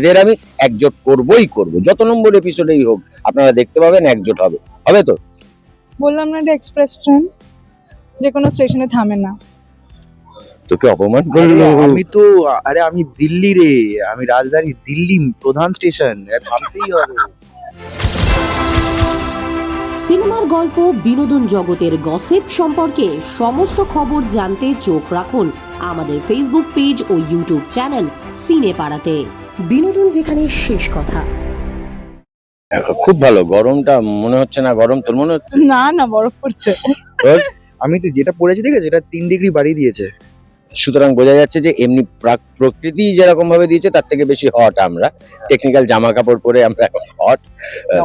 এদের আমি একজোট করবই করব। যত নম্বর এপিসোডেই হোক আপনারা দেখতে পাবেন একজোট হবে। হবে তো? বললাম না এটা এক্সপ্রেস ট্রেন যে কোনো স্টেশনে থামে না। তোকে অপমান করল? আমি তো আরে আমি দিল্লি রে। আমি রাজধানী দিল্লি প্রধান স্টেশন ভাবতেই হবে। সিনেমার গল্প বিনোদন জগতের গসিপ সম্পর্কে সমস্ত খবর জানতে চোখ রাখুন আমাদের ফেসবুক পেজ ও ইউটিউব চ্যানেল সিনে পাড়াতে বিনোদন যেখানে শেষ কথা। খুব ভালো গরমটা মনে হচ্ছে না গরম তোর মনে হচ্ছে? না না বরফ পড়ছে। আমি তো যেটা পড়েছি দেখেছি এটা তিন ডিগ্রি বাড়িয়ে দিয়েছে। সুতরাং বোঝা যাচ্ছে যে এমনি প্রাক- প্রকৃতি যেরকম ভাবে দিয়েছে তার থেকে বেশি হট আমরা। টেকনিক্যাল জামা কাপড় পরে আমরা হট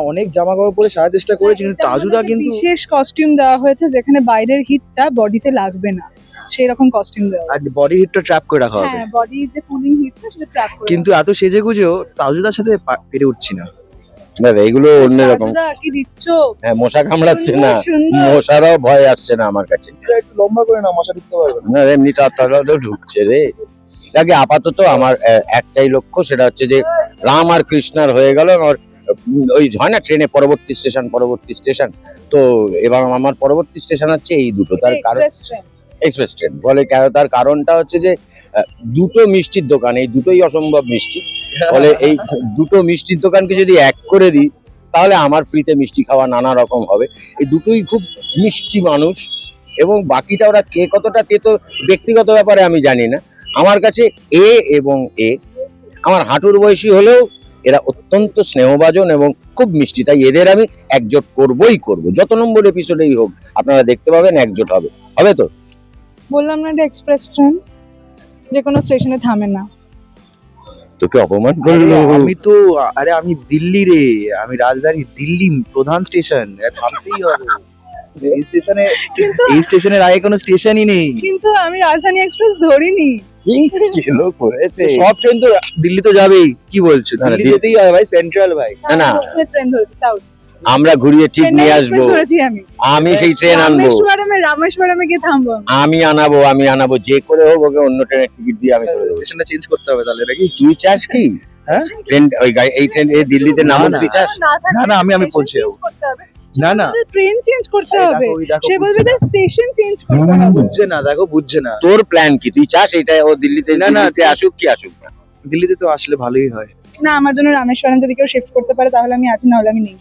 অনেক জামা কাপড় পরে সারা চেষ্টা করেছি কিন্তু তাজুদা কিন্তু বিশেষ কস্টিউম দেওয়া হয়েছে যেখানে বাইরের হিটটা বডিতে লাগবে না। সেই রকম কস্টিউম দেওয়া আর বডি হিটটা ট্র্যাপ করে রাখা হবে। হ্যাঁ বডি যে কুলিং হিটটা সেটা ট্র্যাপ করে কিন্তু এত সেজে গুজেও তাজুদার সাথে পা- পেরে উঠছি না। দাদা এগুলো অন্যরকম দাদা কি দিচ্ছ? হ্যাঁ মশা কামড়াচ্ছে না। সুন্দর, মশারও ভয় আসছে না আমার কাছে। একটু লম্বা করে না মশা দিতে পারবে না। এমনি তাড়াতাড়ি ঢুকছে রে। আগে আপাতত আমার আহ, একটাই লক্ষ্য সেটা হচ্ছে যে রাম আর কৃষ্ণার হয়ে গেল আমার উম, ওই হয় না ট্রেনে পরবর্তী স্টেশন পরবর্তী স্টেশন। তো এবার আমার পরবর্তী স্টেশন হচ্ছে এই দুটো তার কারণ এক্সপ্রেস ট্রেন এক্সপ্রেস ট্রেন। বলে কেন? তার কারণটা হচ্ছে যে দুটো মিষ্টির দোকান এই দুটোই অসম্ভব মিষ্টি। ফলে এই দুটো মিষ্টির দোকানকে যদি এক করে দিই তাহলে আমার ফ্রিতে মিষ্টি খাওয়া নানা রকম হবে। এই দুটোই খুব মিষ্টি মানুষ এবং বাকিটা ওরা কে কতটা তে তো ব্যক্তিগত ব্যাপারে আমি জানি না। আমার কাছে এ এবং এ আমার হাঁটুর বয়সী হলেও এরা অত্যন্ত স্নেহভাজন এবং খুব মিষ্টি। তাই এদের আমি একজোট করবই করব। যত নম্বর এপিসোডেই হোক আপনারা দেখতে পাবেন একজোট হবে। হবে তো? বললাম না এটা এক্সপ্রেস ট্রেন যে কোনো স্টেশনে থামে না। তোকে অপমান করল? আমি তো আরে আমি দিল্লি রে আমি রাজধানী দিল্লি প্রধান স্টেশন ভাবতেই হবে। এই স্টেশনে এই স্টেশনের আগে কোনো স্টেশনই নেই। কিন্তু আমি রাজধানী এক্সপ্রেস ধরিনি। কিলো করেছে? সব ট্রেন তো দিল্লি তো যাবেই কি বলছো? দিল্লি- যেতেই হয় ভাই সেন্ট্রাল ভাই। না, না। ট্রেন ধরেছি সাউথ আমরা ঘুরিয়ে ঠিক নিয়ে আসব আমি। আমি সেই ট্রেন আনব। রামেশ্বরমে রামেশ্বরমে গিয়ে থামবো আমি। আনাবো আমি আনাবো যে করে হোক ওকে অন্য ট্রেনের টিকিট দিয়ে আমি স্টেশনটা চেঞ্জ করতে হবে তাহলে নাকি? তুই চাস কি? হ্যাঁ? ট্রেন ওই এই ট্রেন এই দিল্লিতে নামো তুই চাস? না, না, আমি- আমি পৌঁছে যাব। না না। ট্রেন চেঞ্জ করতে হবে। সে বলবে স্টেশন চেঞ্জ করতে না। হবে। বুঝছে না দেখো বুঝছে না। তোর প্ল্যান কি? তুই চাস এটা ও দিল্লিতে না, না, আসুক কি আসুক না। দিল্লিতে তো আসলে ভালোই হয়। না আমার জন্য রামেশ্বরম যদি কেউ শিফট করতে পারে তাহলে আমি আছি না হলে আমি নেই।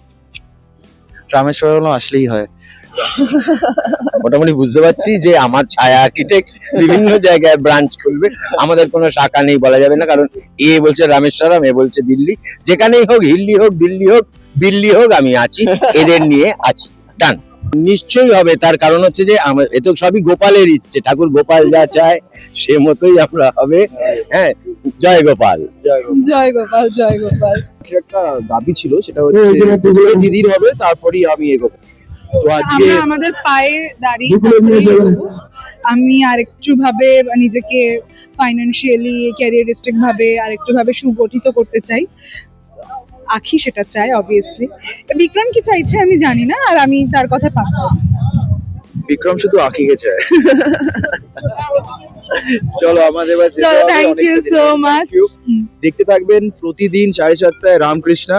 রামেশ্বরম আসলেই হয়। মোটামুটি বুঝতে পারছি যে আমার ছায়া আর্কিটেক্ট বিভিন্ন জায়গায় ব্রাঞ্চ খুলবে। আমাদের কোনো শাখা নেই বলা যাবে না, কারণ এ বলছে রামেশ্বরম, এ বলছে দিল্লি। যেখানেই হোক, হিল্লি হোক, দিল্লি হোক দিল্লি হোক, আমি আছি, এদের নিয়ে আছি। ডান নিশ্চয়ই হবে, তার কারণ হচ্ছে যে এ তো সবই গোপালের ইচ্ছে। ঠাকুর গোপাল যা চায়, সে মতোই আমরা হবে। হ্যাঁ জয় গোপাল। জয় গোপাল। জয় গোপাল একটা দাবি ছিল সেটা হচ্ছে দিদির হবে তারপরেই আমি এগোবো। তো আজকে আমাদের পায়ে দাঁড়িয়ে আমি আরেকটু ভাবে নিজেকে ফাইন্যান্সিয়ালি ক্যারিয়ারিস্টিক ভাবে আরেকটু ভাবে সুগঠিত করতে চাই। আখি সেটা চাই অবভিয়াসলি বিক্রম কি চাইছে আমি জানি না আর আমি তার কথা পাবো বিক্রম শুধু আঁকি গেছে চলো আমাদের এবার চলো থ্যাংক ইউ সো মাচ দেখতে থাকবেন প্রতিদিন সাড়ে সাতটায় রামকৃষ্ণা।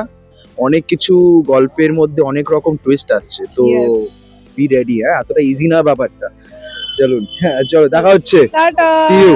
অনেক কিছু গল্পের মধ্যে অনেক রকম টুইস্ট আসছে তো বি রেডি হ্যাঁ? এতটা ইজি না ব্যাপারটা। চলুন হ্যাঁ চলো দেখা হচ্ছে। See you.